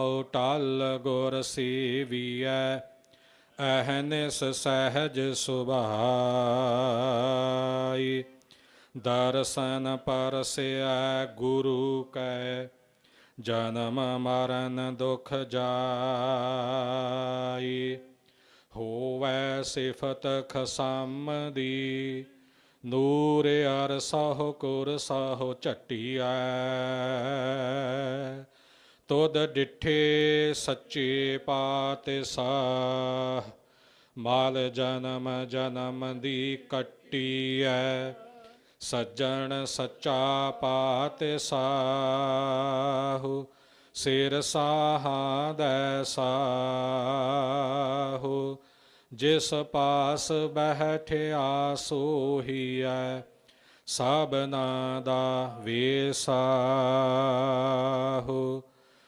ਓ ਟਲ ਗੁਰ ਸੇਵੀਐ ਅਹਨਿਸ ਸਹਿਜ ਸੁਭਾਈ। ਦਰਸ਼ਨ ਪਰਸਿਆ ਗੁਰੂ ਕੈ, ਜਨਮ ਮਰਨ ਦੁਖ ਜਾਈ। ਹੋਵੈ ਸਿਫਤ ਖਸਮ ਦੀ ਨੂਰ ਅਰ ਸਹੁ ਕੁਰ ਸਹੁ ਝਟਿਐ। ਤੁਧ ਡਿਠੇ ਸੱਚੇ ਪਾਤ ਸਾਹ ਮਾਲ ਜਨਮ ਜਨਮ ਦੀ ਕੱਟੀ ਕੱਟੀਐ, ਸੱਜਣ ਸੱਚਾ ਪਾਤ ਪਾਤਸ਼ਾਹ, ਸਿਰ ਸਾਹਾਂ ਦੈ ਸਾਹੂ, ਜਿਸ ਪਾਸ ਬਹਿਠਿਆ ਸੋਹੀਐ ਸਭਨਾ ਦਾ ਵੇਸਾਹੂ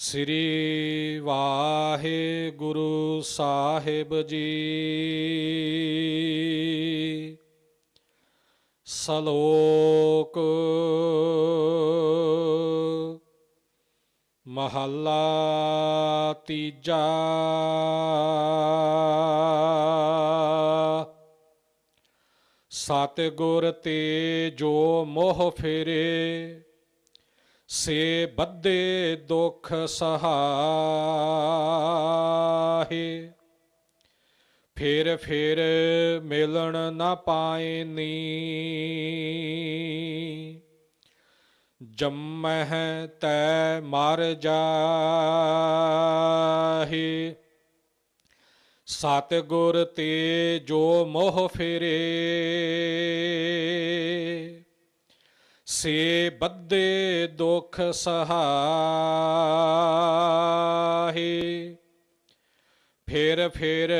ਸ੍ਰੀ ਵਾਹਿਗੁਰੂ ਸਾਹਿਬ ਜੀ। ਸਲੋਕ ਮਹੱਲਾ ਤੀਜਾ। ਸਤਿਗੁਰ ਤੇ ਜੋ ਮੋਹ ਫੇਰੇ। ਸੇ ਬੱਧੇ ਦੁਖ ਸਹਾਏ ਫਿਰ ਫਿਰ ਮਿਲਣ ਨਾ ਪਾਏ ਨੀ। ਜੰਮਹਿ ਤੈ ਮਰ ਜਾਹੇ। ਸਤਿਗੁਰ ਤੇ ਜੋ ਮੋਹ ਫੇਰੇ। ਸੇ ਬੱਦੇ ਦੁਖ ਸਹਾਏ। ਫਿਰ ਫਿਰ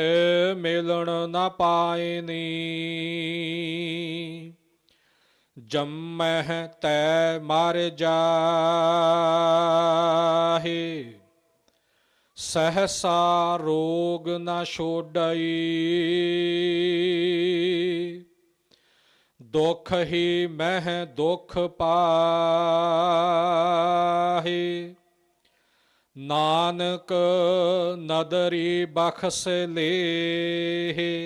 ਮਿਲਣ ਨਾ ਪਾਇਨੀ ਜੰਮਹਿ ਤੈ ਮਰ ਜਾਹੇ। ਸਹਸਾ ਰੋਗ ਨਾ ਛੋਡਈ। ਦੁਖ ਹੀ ਮਹਿ ਦੁਖ ਪਾਹੇ। ਨਾਨਕ ਨਦਰੀ ਬਖਸ ਲੇ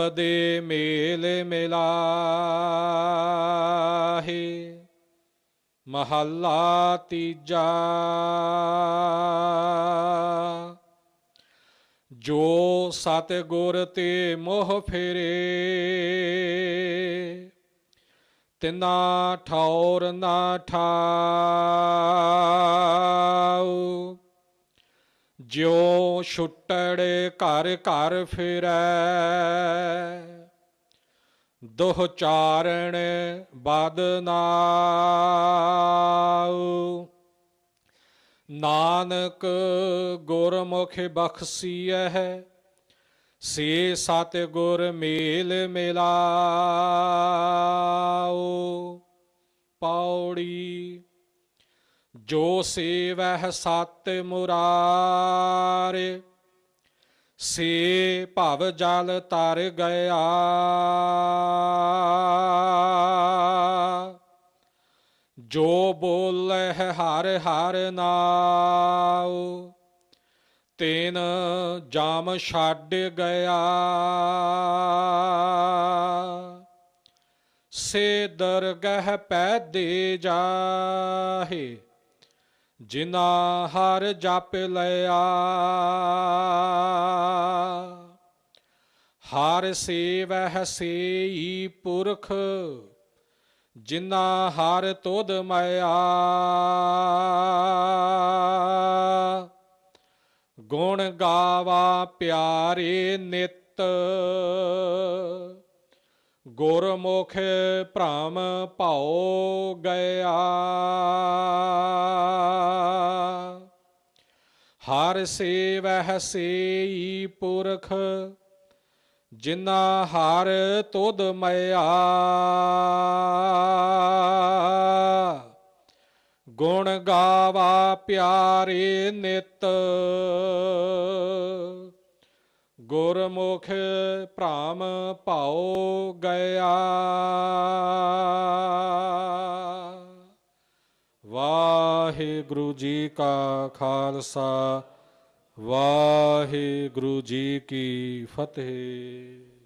ਦੇ ਮੇਲ ਮਿਲਾਹੇ। ਮਹੱਲਾ ਤੀਜਾ ਜੋ ਸਤਿਗੁਰ ਤੇ ਮੋਹ ਫੇਰੇ, ਤਿਨਾ ਠੌਰ ਨਾ ਠਾਉ। ਜਿਉ ਛੁੱਟੜ ਘਰ ਘਰ ਫਿਰੈ, ਦੋਹ ਚਾਰਣ ਬਦ ਨਾਨਕ ਗੁਰਮੁਖ ਬਖਸੀਐ, ਸੇ ਸਤ ਗੁਰ ਮੇਲ ਮਿਲਾਉ ਪੌੜੀ, ਜੋ ਸੇਵਹਿ ਸਤ ਮੁਰਾਰੇ, ਸੇ ਭਵ ਜਲ ਤਰ ਗਿਆ। ਜੋ ਬੋਲੇ ਹਰ ਹਰ ਨਾਉ, ਤੈਨ ਜਾਮ ਛੱਡ ਗਿਆ। ਸੇ ਦਰਗਹ ਪੈ ਦੇ ਜਾਹੇ, ਜਿਨਾ ਹਰ ਜਪ ਲਿਆ। ਹਰ ਸੇਵਹਿ ਸੇਈ ਪੁਰਖ ਜਿਨਾ ਹਰ ਤੁਧ ਮਾਇਆ, ਗੁਣ ਗਾਵਾ ਪਿਆਰੇ ਨਿਤ, ਗੁਰਮੁਖ ਭ੍ਰਮ ਭਾਉ ਗਿਆ। ਹਰ ਸੇਵਹਿ ਸੇਈ ਪੁਰਖ ਜਿਨਾ ਹਾਰ ਤੁਧ ਮਇਆ। ਗੁਣ ਗਾਵਾ ਪਿਆਰੇ ਨਿਤ। ਗੁਰਮੁਖ ਭ੍ਰਮ ਭਾਉ ਗਿਆ। ਵਾਹਿਗੁਰੂ ਜੀ ਕਾ ਖਾਲਸਾ। ਵਾਹਿਗੁਰੂ ਜੀ ਕੀ ਫਤਿਹ।